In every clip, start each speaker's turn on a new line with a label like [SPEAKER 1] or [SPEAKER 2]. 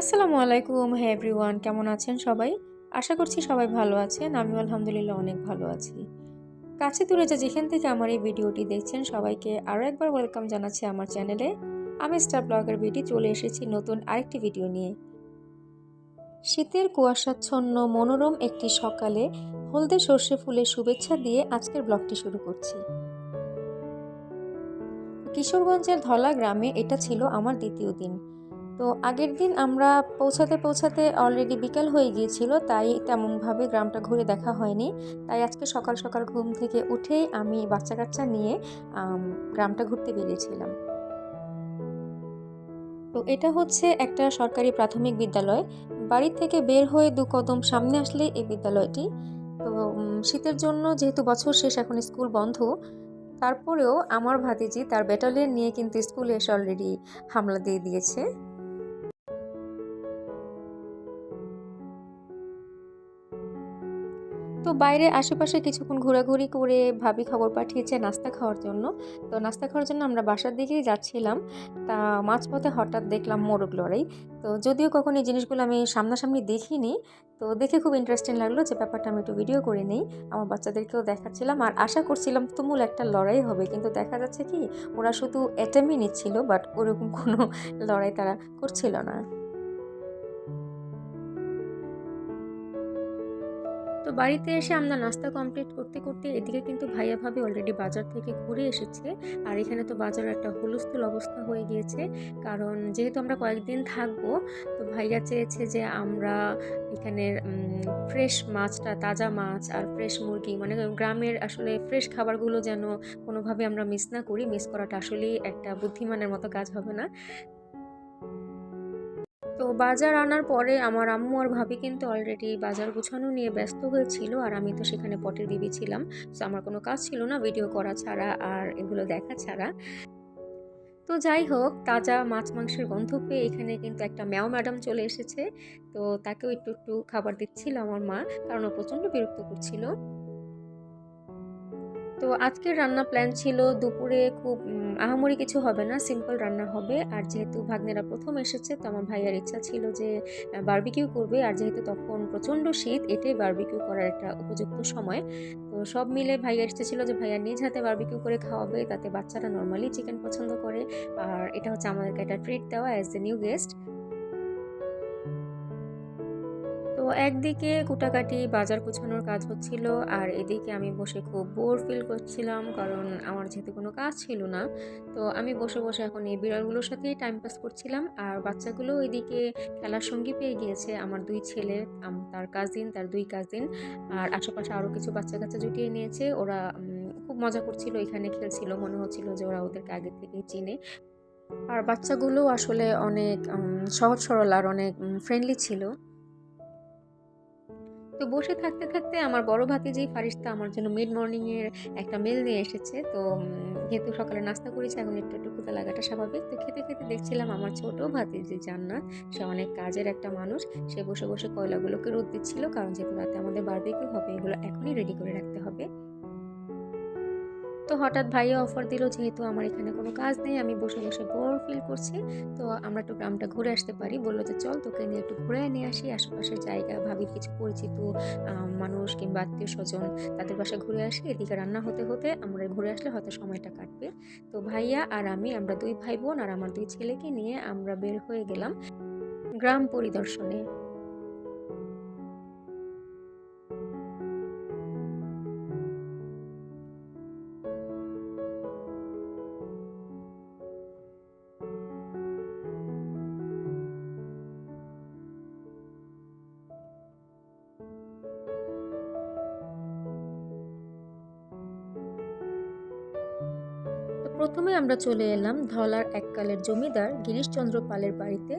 [SPEAKER 1] আসসালামু আলাইকুম হ্যাঁ এভরিওয়ান, কেমন আছেন সবাই? আশা করছি সবাই ভালো আছেন, আমিও আলহামদুলিল্লাহ অনেক ভালো আছি। কাছে দূরে যে যেখান থেকে আমার এই ভিডিওটি দেখছেন, সবাইকে আরও একবার ওয়েলকাম জানাচ্ছি আমার চ্যানেলে। আমি স্টার ব্লগের ভিডিও চলে এসেছি নতুন আরেকটি ভিডিও নিয়ে। শীতের কুয়াশাচ্ছন্ন, মনোরম একটি সকালে হলদে সর্ষে ফুলের শুভেচ্ছা দিয়ে আজকের ব্লগটি শুরু করছি। কিশোরগঞ্জের ধলা গ্রামে এটা ছিল আমার দ্বিতীয় দিন। তো আগের দিন আমরা পৌঁছাতে পৌঁছাতে অলরেডি বিকাল হয়ে গিয়েছিল, তাই তেমনভাবে গ্রামটা ঘুরে দেখা হয়নি। তাই আজকে সকাল সকাল ঘুম থেকে উঠেই আমি বাচ্চা কাচ্চা নিয়ে গ্রামটা ঘুরতে বেরিয়েছিলাম। তো এটা হচ্ছে একটা সরকারি প্রাথমিক বিদ্যালয়। বাড়ির থেকে বের হয়ে দু কদম সামনে আসলে এই বিদ্যালয়টি। তো শীতের জন্য যেহেতু বছর শেষ এখন স্কুল বন্ধ, তারপরেও আমার ভাতিজি তার ব্যাটালিয়ন নিয়ে কিন্তু স্কুলে এসে অলরেডি হামলা দিয়ে দিয়েছে। তো বাইরে আশেপাশে কিছুক্ষণ ঘোরাঘুরি করে ভাবি খবর পাঠিয়েছে নাস্তা খাওয়ার জন্য। তো নাস্তা খাওয়ার জন্য আমরা বাসার দিকেই যাচ্ছিলাম। তা মাঝপথে হঠাৎ দেখলাম মোরগ লড়াই। তো যদিও কখন এই জিনিসগুলো আমি সামনাসামনি দেখিনি, তো দেখে খুব ইন্টারেস্টিং লাগল যে ব্যাপারটা আমি একটু ভিডিও করে নিই। আমার বাচ্চাদেরকেও দেখাচ্ছিলাম আর আশা করছিলাম তুমুল একটা লড়াই হবে। কিন্তু দেখা যাচ্ছে কি, ওরা শুধু অ্যাটেমই নিচ্ছিল বাট ওরকম কোনো লড়াই তারা করছিল না। তো বাড়িতে এসে আমরা নাস্তা কমপ্লিট করতে করতে এদিকে কিন্তু ভাইয়া ভাবি অলরেডি বাজার থেকে ঘুরে এসেছে। আর এখানে তো বাজারে একটা হুলস্থুল অবস্থা হয়ে গিয়েছে। কারণ যেহেতু আমরা কয়েকদিন থাকব, তো ভাইয়া চেয়েছে যে আমরা এখানে ফ্রেশ মাছটা, তাজা মাছ আর ফ্রেশ মুরগি মানে গ্রামের আসলে ফ্রেশ খাবারগুলো যেন কোনোভাবে আমরা মিস না করি মিস করাটা আসলেই একটা বুদ্ধিমানের মতো কাজ হবে না। তো বাজার আনার পরে আমার আম্মু আর ভাবি কিন্তু অলরেডি বাজার গুছানো নিয়ে ব্যস্ত হয়েছিল আর আমি তো সেখানে পটের দিবি ছিলাম। তো আমার কোনো কাজ ছিল না ভিডিও করা ছাড়া আর এগুলো দেখা ছাড়া। তো যাই হোক, তাজা মাছ মাংসের গন্ধ পেয়ে এখানে কিন্তু একটা ম্যাও ম্যাডাম চলে এসেছে। তো তাকেও একটু একটু খাবার দিচ্ছিল আমার মা, কারণ ও প্রচণ্ড বিরক্ত করছিল। তো আজকের রান্না প্ল্যান ছিল দুপুরে খুব আহামরি কিছু হবে না সিম্পল রান্না হবে। আর যেহেতু ভাগ্নেরা প্রথম এসেছে, তো আমার ভাইয়ার ইচ্ছা ছিল যে বার্বিকিউ করবে। আর যেহেতু তখন প্রচণ্ড শীত, এটাই বার্বিকিউ করার একটা উপযুক্ত সময়। তো সব মিলে ভাইয়ার ইচ্ছা ছিল যে, ভাইয়া নিজ হাতে বার্বিকিউ করে খাওয়াবে, তাতে বাচ্চারা নর্মালি চিকেন পছন্দ করে। আর এটা হচ্ছে আমাদেরকে একটা ট্রিট দেওয়া অ্যাজ এ নিউ গেস্ট একদিকে কুটাকাটি বাজার গোছানোর কাজ হচ্ছিল, আর এদিকে আমি বসে খুব বোর ফিল করছিলাম, কারণ আমার যেহেতু কোনো কাজ ছিল না, তো আমি বসে বসে এখন এই বিড়ালগুলোর সাথেই টাইম পাস করছিলাম, আর বাচ্চাগুলো এদিকে খেলার সঙ্গী পেয়ে গিয়েছে, আমার দুই ছেলে তার কাজিন তার দুই কাজিন আর আশেপাশে আরও কিছু বাচ্চা কাচ্চা জুটিয়ে নিয়েছে, ওরা খুব মজা করছিল, এখানে খেলছিল, মনে হচ্ছিল যে ওরা ওদেরকে আগে থেকেই চিনে। আর বাচ্চাগুলো আসলে অনেক সহজ সরল আর অনেক ফ্রেন্ডলি ছিল। তো বসে থাকতে থাকতে আমার বড় ভাতিজি ফারিস্তা আমার জন্য মিড মর্নিংয়ের একটা মেল নিয়ে এসেছে। তো যেহেতু সকালে নাস্তা করেছি, এখন একটু একটু লাগাটা স্বাভাবিক। তো খেতে খেতে দেখছিলাম আমার ছোট ভাতিজি জান্নাত, সে অনেক কাজের একটা মানুষ। সে বসে বসে কয়লাগুলোকে রোদ দিচ্ছিল, কারণ যেহেতু রাতে আমাদের বার্বিকিউ হবে, এগুলো এখনই রেডি করে রাখতে হবে। তো হঠাৎ ভাইয়া অফার দিল, যেহেতু আমার এখানে কোনো কাজ নেই, আমি বসে বসে বোর ফিল করছি, তো আমরা একটু গ্রামটা ঘুরে আসতে পারি। বলল যে, চল তোকে নিয়ে একটু ঘুরে নিয়ে আসি। আশেপাশের জায়গা ভাবি কিছু পরিচিত মানুষ কিংবা আত্মীয় স্বজন তাদের বাসায় ঘুরে আসি। এদিকে রান্না হতে হতে আমরা ঘুরে আসলে হয়তো সময়টা কাটবে। তো ভাইয়া আর আমি, আমরা দুই ভাই বোন আর আমার দুই ছেলেকে নিয়ে আমরা বের হয়ে গেলাম গ্রাম পরিদর্শনে। আমরা চলে এলাম ধলার এককালের জমিদার গিরিশচন্দ্র পালের বাড়িতে।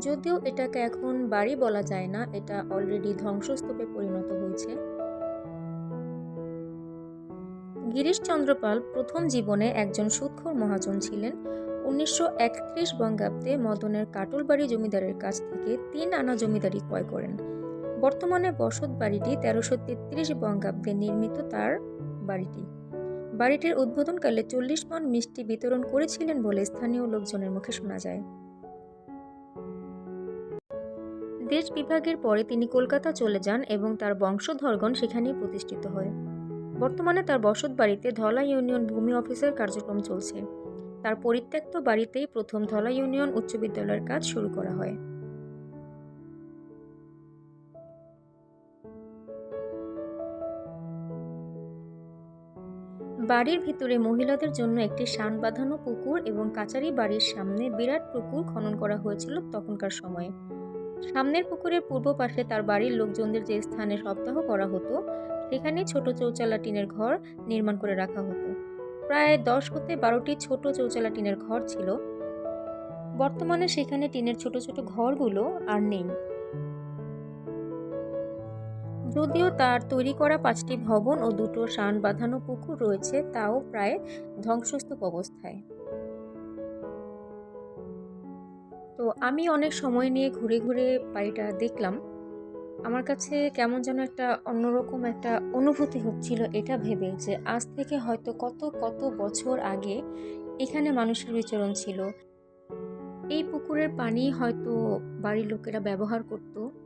[SPEAKER 1] যদিও এটাকে এখন বাড়ি বলা যায় না, এটা অলরেডি ধ্বংসস্তূপে পরিণত হয়েছে। গিরিশচন্দ্র পাল প্রথম জীবনে একজন সুৎখর মহাজন ছিলেন। উনিশশো একত্রিশ বঙ্গাব্দে মদনের কাটুলবাড়ি জমিদারের কাছ থেকে তিন আনা জমিদারি ক্রয় করেন। বর্তমানে বসত বাড়িটি তেরোশো তেত্রিশ বঙ্গাব্দে নির্মিত তার বাড়িটি। বাড়িটির উদ্বোধনকালে চল্লিশ মন মিষ্টি বিতরণ করেছিলেন বলে স্থানীয় লোকজনের মুখে শোনা যায়। দেশ বিভাগের পরে তিনি কলকাতা চলে যান এবং তার বংশধরগণ সেখানেই প্রতিষ্ঠিত হয়। বর্তমানে তার বসত বাড়িতে ধলা ইউনিয়ন ভূমি অফিসের কার্যক্রম চলছে। তার পরিত্যক্ত বাড়িতেই প্রথম ধলা ইউনিয়ন উচ্চ বিদ্যালয়ের কাজ শুরু করা হয়। বাড়ির ভিতরে মহিলাদের জন্য একটি শান বাঁধানো পুকুর এবং কাচারি বাড়ির সামনে বিরাট পুকুর খনন করা হয়েছিল তখনকার সময়ে। সামনের পুকুরের পূর্ব পাশে তার বাড়ির লোকজনদের যে স্থানে সপ্তাহ করা হতো, সেখানে ছোট চৌচালা টিনের ঘর নির্মাণ করে রাখা হতো। প্রায় দশ হতে বারোটি ছোট চৌচালা টিনের ঘর ছিল। বর্তমানে সেখানে টিনের ছোট ছোট ঘরগুলো আর নেই। যদিও তার তৈরি করা পাঁচটি ভবন ও দুটো শান বাঁধানো পুকুর রয়েছে, তাও প্রায় ধ্বংসস্তূপ অবস্থায়। তো আমি অনেক সময় নিয়ে ঘুরে ঘুরে বাড়িটা দেখলাম। আমার কাছে কেমন যেন একটা অন্যরকম একটা অনুভূতি হচ্ছিল এটা ভেবে যে আজ থেকে হয়তো কত কত বছর আগে এখানে মানুষের বিচরণ ছিল। এই পুকুরের পানি হয়তো বাড়ির লোকেরা ব্যবহার করতো।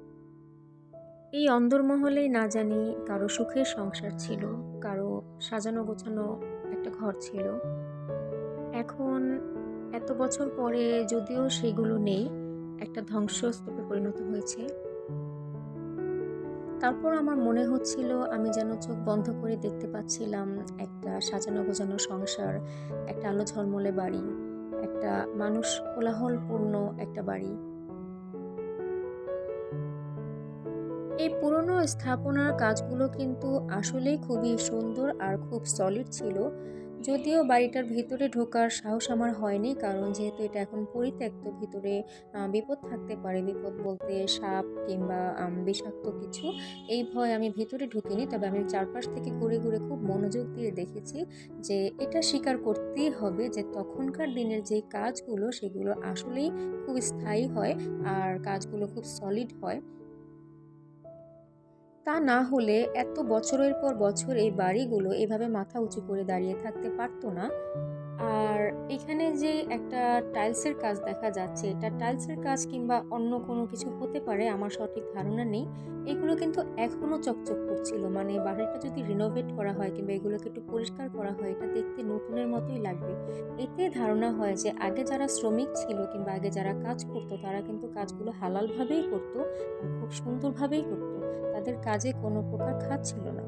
[SPEAKER 1] এই অন্দরমহলেই না জানি কারও সুখের সংসার ছিল, কারও সাজানো গোছানো একটা ঘর ছিল। এখন এত বছর পরে যদিও সেগুলো নেই, একটা ধ্বংসস্তূপে পরিণত হয়েছে। তারপর আমার মনে হচ্ছিল আমি যেন চোখ বন্ধ করে দেখতে পাচ্ছিলাম একটা সাজানো গোছানো সংসার, একটা আলো ঝলমলে বাড়ি, একটা মানুষ কোলাহলপূর্ণ একটা বাড়ি। পুরনো স্থাপনার কাজগুলো কিন্তু আসলেই খুবই সুন্দর আর খুব সলিড ছিল। যদিও বাড়িটার ভিতরে ঢোকার সাহস আমার হয়নি, কারণ যেহেতু এটা এখন পরিত্যক্ত ভিতরে বিপদ থাকতে পারে, বিপদ বলতে সাপ কিংবা বিষাক্ত কিছু, এই ভয় আমি ভিতরে ঢুকিনি। তবে আমি চারপাশ থেকে ঘুরে ঘুরে খুব মনোযোগ দিয়ে দেখেছি যে এটা স্বীকার করতেই হবে যে তখনকার দিনের যে কাজগুলো, সেগুলো আসলেই খুব স্থায়ী হয় আর কাজগুলো খুব সলিড হয়। তা না হলে এত বছরের পর বছর এই বাড়িগুলো এভাবে মাথা উঁচু করে দাঁড়িয়ে থাকতে পারতো না। আর এখানে যে একটা টাইলসের কাজ দেখা যাচ্ছে, এটা টাইলসের কাজ কিংবা অন্য কোনো কিছু হতে পারে আমার সঠিক ধারণা নেই। এগুলো কিন্তু এখনও চকচক করছিল। মানে বাড়িটা যদি রিনোভেট করা হয় কিংবা এগুলোকে একটু পরিষ্কার করা হয়, এটা দেখতে নতুনের মতোই লাগবে। এতে ধারণা হয় যে আগে যারা শ্রমিক ছিল কিংবা আগে যারা কাজ করতো, তারা কিন্তু কাজগুলো হালালভাবেই করতো খুব সুন্দরভাবেই করতো। তাদের কাজে কোনো প্রকার খাত ছিল না।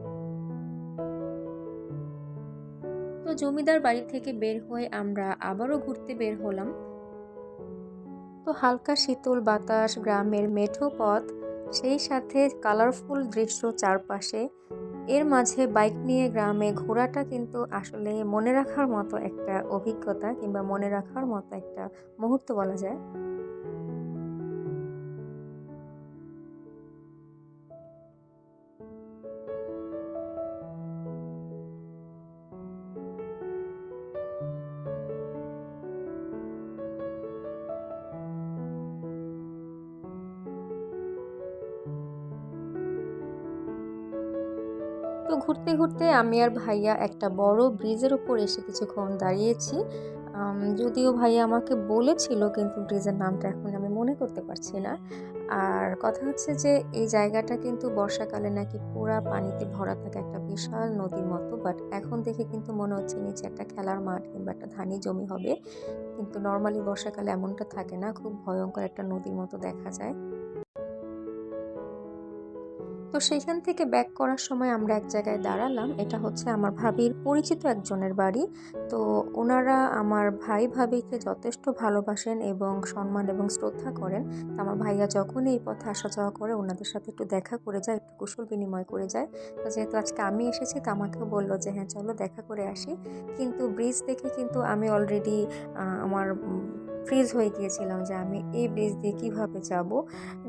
[SPEAKER 1] তো জমিদার বাড়ি থেকে বের হয়ে আমরা আবারও ঘুরতে বের হলাম। তো হালকা শীতল বাতাস, গ্রামের মেঠো পথ, সেই সাথে কালারফুল দৃশ্য চারপাশে। এর মাঝে বাইক নিয়ে গ্রামে ঘোরাটা কিন্তু আসলে মনে রাখার মতো একটা অভিজ্ঞতা কিংবা মনে রাখার মতো একটা মুহূর্ত বলা যায়। তো ঘুরতে ঘুরতে আমি আর ভাইয়া একটা বড় ব্রিজের উপর এসে কিছুক্ষণ দাঁড়িয়েছি। যদিও ভাইয়া আমাকে বলেছিল, কিন্তু ব্রিজের নামটা এখন আমি মনে করতে পারছি না। আর কথা হচ্ছে যে, এই জায়গাটা কিন্তু বর্ষাকালে নাকি পুরা পানিতে ভরা থাকে একটা বিশাল নদীর মতো বাট এখন দেখে কিন্তু মনে হচ্ছে নিচে একটা খেলার মাঠ কিংবা একটা ধানি জমি হবে। কিন্তু নর্মালি বর্ষাকালে এমনটা থাকে না, খুব ভয়ঙ্কর একটা নদীর মতো দেখা যায়। সেইখান থেকে ব্যাক করার সময় আমরা এক জায়গায় দাঁড়ালাম। এটা হচ্ছে আমার ভাবির পরিচিত একজনের বাড়ি। তো ওনারা আমার ভাই ভাবিকে যথেষ্ট ভালোবাসেন এবং সম্মান এবং শ্রদ্ধা করেন। তো আমার ভাইয়া যখনই এই পথে আসা যাওয়া করে, ওনাদের সাথে একটু দেখা করে যায়, একটু কুশল বিনিময় করে যায়। তো যেহেতু আজকে আমি এসেছি, তো আমাকেও বলল যে হ্যাঁ চলো দেখা করে আসি। কিন্তু ব্রিজ দেখে কিন্তু আমি অলরেডি আমার ফ্রিজ হয়ে গিয়েছিলাম যে আমি এই ব্রিজ দিয়ে কীভাবে যাব।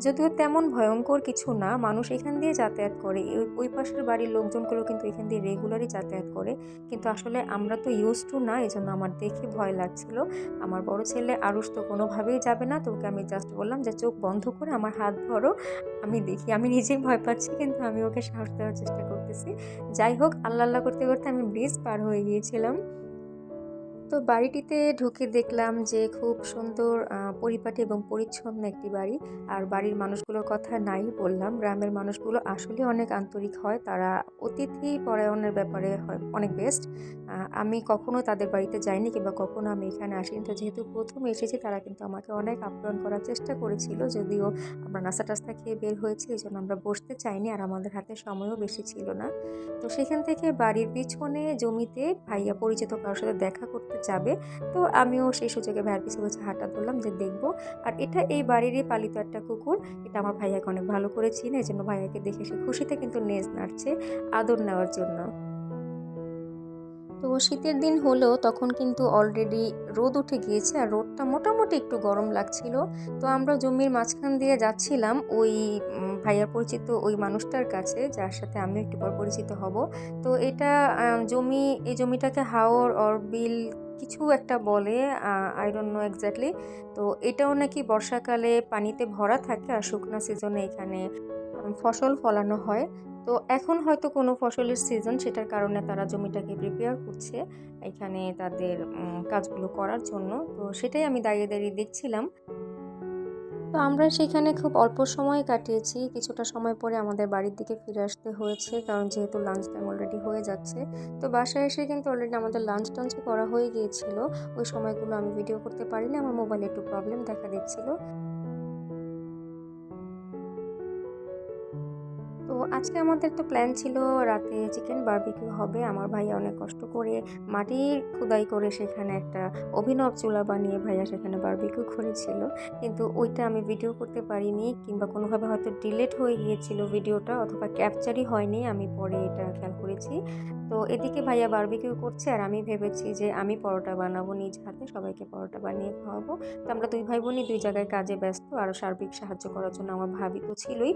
[SPEAKER 1] যদিও তেমন ভয়ঙ্কর কিছু না, মানুষ এখান দিয়ে যাতায়াত করে। ওই পাশের বাড়ির লোকজনগুলো কিন্তু এখান দিয়ে রেগুলারই যাতায়াত করে। কিন্তু আসলে আমরা তো ইউজ টু না এই জন্য আমার দেখে ভয় লাগছিল। আমার বড় ছেলে আরুষ তো কোনোভাবেই যাবে না, তোকে আমি জাস্ট বললাম যে চোখ বন্ধ করে আমার হাত ধরো। আমি দেখি, আমি নিজেই ভয় পাচ্ছি, কিন্তু আমি ওকে সাহস দেওয়ার চেষ্টা করতেছি। যাই হোক, আল্লাহ আল্লাহ করতে করতে আমি ব্রিজ পার হয়ে গিয়েছিলাম। তো বাড়িটিতে ঢুকে দেখলাম যে খুব সুন্দর পরিপাটি এবং পরিচ্ছন্ন একটি বাড়ি। আর বাড়ির মানুষগুলোর কথা নাই বললাম। গ্রামের মানুষগুলো আসলে অনেক আন্তরিক হয়। তারা অতিথি পরায়ণের ব্যাপারে হয়, অনেক বেস্ট। আমি কখনো তাদের বাড়িতে যাইনি কিংবা কখনো আমি এখানে আসিনি। তো যেহেতু প্রথম এসেছি, তারা কিন্তু আমাকে অনেক আপ্যায়ন করার চেষ্টা করেছিল। যদিও আমরা নাস্তা-টাস্তা খেয়ে বের হয়েছি, এজন্য আমরা বসতে চাইনি আর আমাদের হাতে সময়ও বেশি ছিল না। তো সেখান থেকে বাড়ির পিছনে জমিতে ভাইয়া পরিচিত কারোর সাথে দেখা করতে যাবে। তো আমিও সেই সুযোগে ভাইয়ার পিছে, পিছে হাঁটা ধরলাম যে দেখব আর এটা এই বাড়িরই পালিত একটা কুকুর। এটা আমার ভাইয়াকে অনেক ভালো করে চিনে। জন্য ভাইয়াকে দেখে সে খুশিতে কিন্তু নেজ নাড়ছে আদর নেওয়ার জন্য। তো শীতের দিন হলেও তখন কিন্তু অলরেডি রোদ উঠে গিয়েছে আর রোদটা মোটামুটি একটু গরম লাগছিল। তো আমরা জমির মাঝখান দিয়ে যাচ্ছিলাম ওই ভাইয়ার পরিচিত ওই মানুষটার কাছে যার সাথে আমিও একটু পর পরিচিত হব। তো এটা জমি এই জমিটাকে হাওর অর বিল কিছু একটা বলে আই নো এক্স্যাক্টলি তো এটাও নাকি বর্ষাকালে পানিতে ভরা থাকে আর শুকনো সিজনে এখানে ফসল ফলানো হয়। তো এখন হয়তো কোনো ফসলের সিজন সেটার কারণে তারা জমিটাকে প্রিপেয়ার করছে এখানে তাদের কাজগুলো করার জন্য। তো সেটাই আমি দাঁড়িয়ে, দাঁড়িয়ে দেখছিলাম। তো আমরা সেখানে খুব অল্প সময় কাটিয়েছি। কিছুটা সময় পরে আমাদের বাড়ির দিকে ফিরে আসতে হয়েছে। কারণ যেহেতু লাঞ্চ টাইম অলরেডি হয়ে যাচ্ছে। তো বাসায় এসে কিন্তু অলরেডি আমাদের লাঞ্চ টাঞ্চ করা হয়ে গিয়েছিল। ওই সময়গুলো আমি ভিডিও করতে পারিনি। আমার মোবাইলে একটু প্রবলেম দেখা দিচ্ছিল। আজকে আমাদের তো প্ল্যান ছিল রাতে চিকেন বারবিকিউ হবে। আমার ভাইয়া অনেক কষ্ট করে মাটির খোদাই করে সেখানে একটা অভিনব চুলা বানিয়ে ভাইয়া সেখানে বারবিকিউ করেছিল। কিন্তু ওইটা আমি ভিডিও করতে পারিনি কিংবা কোনোভাবে হয়তো ডিলেট হয়ে গিয়েছিল ভিডিওটা অথবা ক্যাপচারই হয়নি। আমি পরে এটা খেয়াল করেছি। তো এদিকে ভাইয়া বারবিকিউ করছে আর আমি ভেবেছি যে আমি পরোটা বানাবো নিজ হাতে, সবাইকে পরোটা বানিয়ে খাওয়াবো। তো আমরা দুই ভাই বোনই দুই জায়গায় কাজে ব্যস্ত। আর সার্বিক সাহায্য করার জন্য আমার ভাবি তো ছিলই।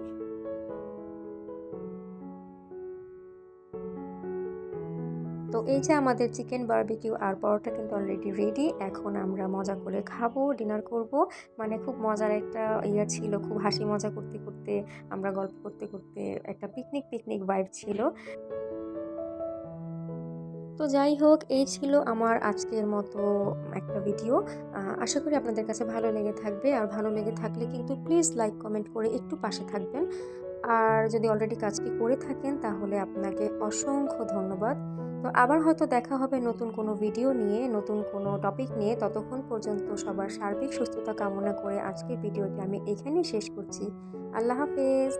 [SPEAKER 1] তো এই যে আমাদের চিকেন বারবিকিউ আর পরোটা কিন্তু অলরেডি রেডি। এখন আমরা মজা করে খাব, ডিনার করব। মানে খুব মজার একটা ইয়ে ছিল। খুব হাসি মজা করতে, করতে আমরা গল্প করতে, করতে একটা পিকনিক, পিকনিক ভাইব ছিল। তো যাই হোক এই ছিল আমার আজকের মতো একটা ভিডিও। আশা করি আপনাদের কাছে ভালো লেগে থাকবে। আর ভালো লেগে থাকলে কিন্তু প্লিজ লাইক কমেন্ট করে একটু পাশে থাকবেন। আর যদি অলরেডি কাজটি করে থাকেন তাহলে আপনাকে অসংখ্য ধন্যবাদ। তো আবার হয়তো দেখা হবে নতুন কোনো ভিডিও নিয়ে, নতুন কোনো টপিক নিয়ে। ততক্ষণ পর্যন্ত সবার সার্বিক সুস্থতা কামনা করে আজকের ভিডিওটি আমি এখানেই শেষ করছি। আল্লাহ হাফেজ।